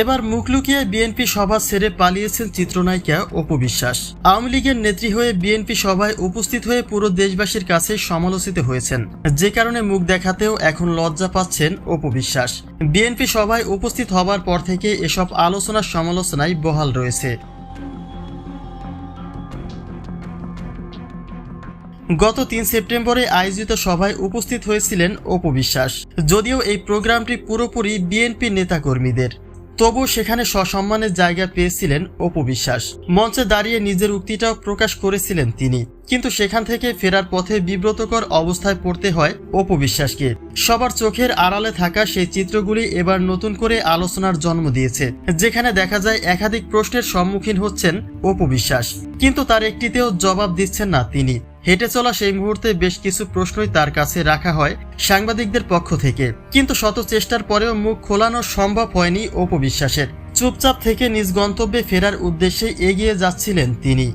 এবার মুখ লুকিয়ে বিএনপি সভা ছেড়ে পালিয়েছেন চিত্রনায়িকা অপু বিশ্বাস। আওয়ামী লীগের নেত্রী হয়ে বিএনপি সভায় উপস্থিত হয়ে পুরো দেশবাসীর কাছে সমালোচিত হয়েছেন। যে কারণে মুখ দেখাতেও এখন লজ্জা পাচ্ছেন অপু বিশ্বাস। বিএনপি সভায় উপস্থিত হবার পর থেকে এসব আলোচনা সমালোচনায় বহাল রয়েছে। গত তিন সেপ্টেম্বরে আয়োজিত সভায় উপস্থিত হয়েছিলেন অপু বিশ্বাস। যদিও এই প্রোগ্রামটি পুরোপুরি বিএনপি নেতাকর্মীদের। তবু সেখানে সসম্মানের জায়গা পেয়েছিলেন অপু বিশ্বাস। মঞ্চে দাঁড়িয়ে নিজের উক্তিটাও প্রকাশ করেছিলেন তিনি। কিন্তু সেখান থেকে ফেরার পথে বিব্রতকর অবস্থায় পড়তে হয় অপু বিশ্বাসকে। সবার চোখের আড়ালে থাকা সেই চিত্রগুলি এবার নতুন করে আলোচনার জন্ম দিয়েছে। যেখানে দেখা যায় একাধিক প্রশ্নের সম্মুখীন হচ্ছেন অপু বিশ্বাস। কিন্তু তার একটিতেও জবাব দিচ্ছেন না তিনি। হেঁটে চলা সেই মুহূর্তে বেশ কিছু প্রশ্নই তার কাছে রাখা হয় সাংবাদিকদের পক্ষ থেকে। কিন্তু শত চেষ্টার পরেও মুখ খোলানো সম্ভব হয়নি অপবিশ্বাসের। চুপচাপ থেকে নিজ গন্তব্যে ফেরার উদ্দেশ্যে এগিয়ে যাচ্ছিলেন তিনি।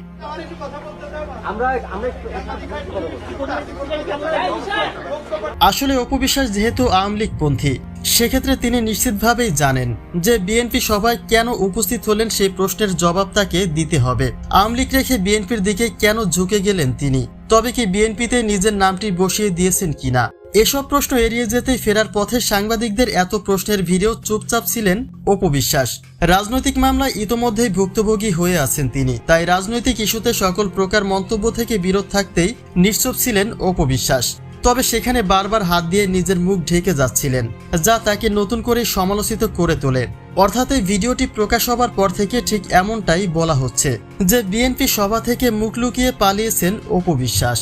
আসলে অপু বিশ্বাস যেহেতু আওয়ামী লীগ পন্থী সেক্ষেত্রে তিনি নিশ্চিতভাবেই জানেন যে বিএনপি সভায় কেন উপস্থিত হলেন সেই প্রশ্নের জবাব তাকে দিতে হবে। আওয়ামী লীগ রেখে বিএনপির দিকে কেন ঝুঁকে গেলেন তিনি? তবে কি বিএনপিতে নিজের নামটি বসিয়ে দিয়েছেন কিনা? এসব প্রশ্ন এড়িয়ে যেতে ফেরার পথে সাংবাদিকদের এত প্রশ্নের ভিড়েও চুপচাপ ছিলেন অপবিশ্বাস রাজনৈতিক মামলায় ইতোমধ্যেই ভুক্তভোগী হয়ে আছেন তিনি। তাই রাজনৈতিক ইস্যুতে সকল প্রকার মন্তব্য থেকে বিরত থাকতেই নিশ্চুপ ছিলেন অপবিশ্বাস তবে সেখানে বারবার হাত দিয়ে নিজের মুখ ঢেকে যাচ্ছিলেন, যা তাকে নতুন করে সমালোচিত করে তোলে। অর্থাৎ এই ভিডিওটি প্রকাশ হবার পর থেকে ঠিক এমনটাই বলা হচ্ছে যে বিএনপি সভা থেকে মুখ লুকিয়ে পালিয়েছেন অপু বিশ্বাস।